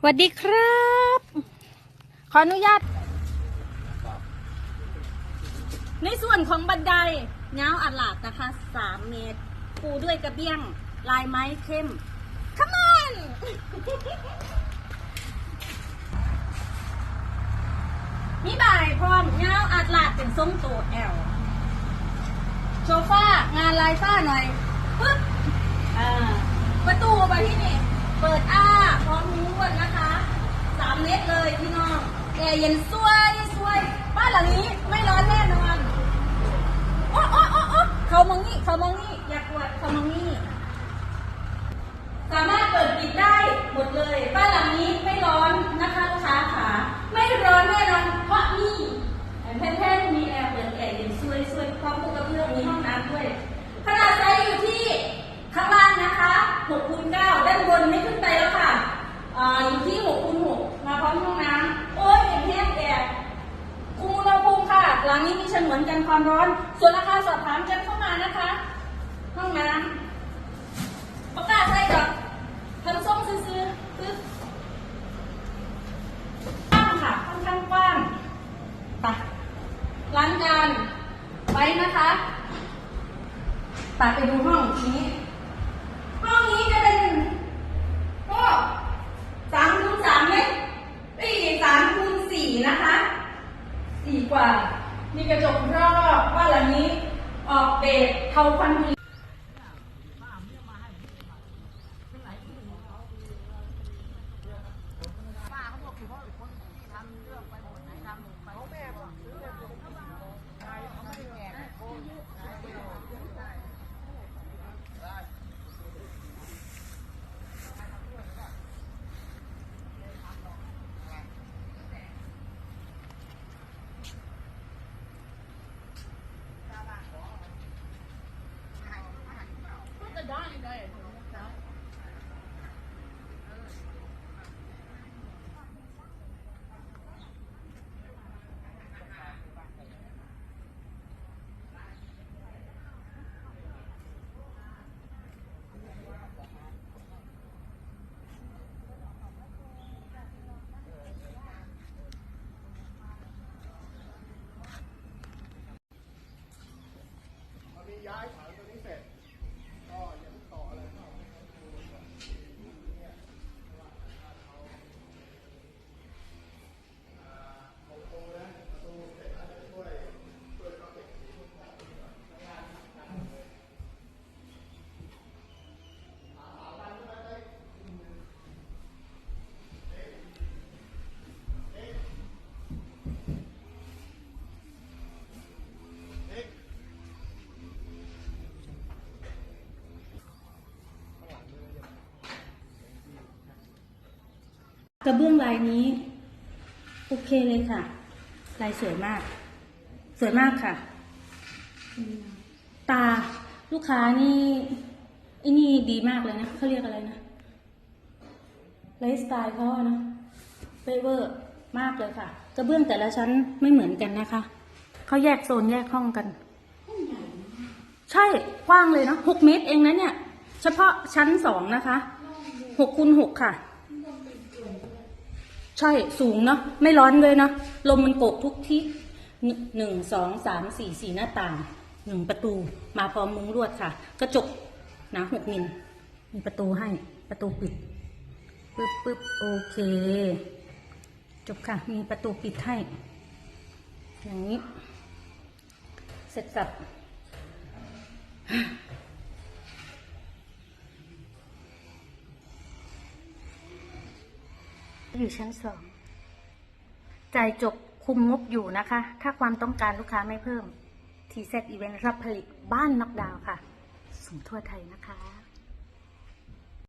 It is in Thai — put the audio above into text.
สวัสดีครับ ขออนุญาต ในส่วนของบันไดเงาอัดหลาดนะคะ3เมตร ปูด้วยกระเบี้ยง ลายไม้เข้ม Come on มีบ่ายพร้อมเงาอัดหลาดเป็นทรงตัวแอลโซฟางานลายฝ้าหน่อยปึ๊บอ่าประตูไปที่นี่ เปิดอ้าพร้อมม้วนนะคะสามเมตรเลยพี่น้องแอร์เย็นสวยสวย บ้านหลังนี้ไม่ร้อนแน่นอนโอ๊ะโอ๊ะโอ๊ะโอ๊ะเขามองนี่เขามองนี่อย่ากวดเขามองนี่สามารถเปิดปิดได้หมดเลย บ้านหลังนี้ไม่ร้อนนะคะลูกค้าขาไม่ร้อนแน่นอนเพราะนี่แท่นๆมีแอร์เปิดแอร์เย็นสวยสวยพร้อมปูกระเบื้องมีห้องน้ำด้วยขนาดไซส์อยู่ที่ข้างล่างนะคะ6คูณ9ด้านบนไม่ขึ้นไปแล้วค่ะออยู่ที่6คูณ6มาพร้อมห้องน้ำโอ้ยเอ็นแห้งแอร์คุมอุณหภูมิค่ะ หลังนี้มีฉนวนกันความร้อน ส่วนราคาสอบถามกันเข้ามานะคะ ห้องน้ำประกาศใส่ดอกทำส้มซื้อๆปึ๊บกว้างค่ะ ค่อนข้างกว้างไปล้างจานไว้นะคะไปไปดูห้องนี้ ห้องนี้ สามคูณสามเมตรเอ้ยสามคูณสี่นะคะสี่กว่า มีกระจกรอบว่าหลังนี้ออกเบสเทาควันบุห รี่ กระเบื้องลายนี้ โอเคเลยค่ะ ลายสวยมาก สวยมากค่ะ ตาลูกค้านี่ไอ้นี่ดีมากเลยนะเขาเรียกอะไรนะไลฟ์สไตล์เขาอะนะเวเวอร์มากเลยค่ะ กระเบื้องแต่ละชั้นไม่เหมือนกันนะคะเขาแยกโซนแยกห้องกัน ใช่กว้างเลยนะหกเมตรเองนะเนี่ย เฉพาะชั้นสองนะคะหกคูณหกค่ะ ใช่สูงเนาะไม่ร้อนเลยเนาะลมมันโกกทุกทิศหนึ่งหนึ่งสองสามสี่สี่หน้าต่างหนึ่งประตูมาพร้อมมุ้งลวดค่ะ กระจกหนาหกมิลมีประตูให้ประตูปิดปึ๊บปึ๊บโอเค จบค่ะ มีประตูปิดให้ อย่างนี้ เสร็จสับ อยู่ชั้นสองจ่ายจบคุมงบอยู่นะคะ ถ้าความต้องการลูกค้าไม่เพิ่มทีเซตอีเวนต์รับผลิตบ้านน็อกดาวค่ะส่งทั่วไทยนะคะ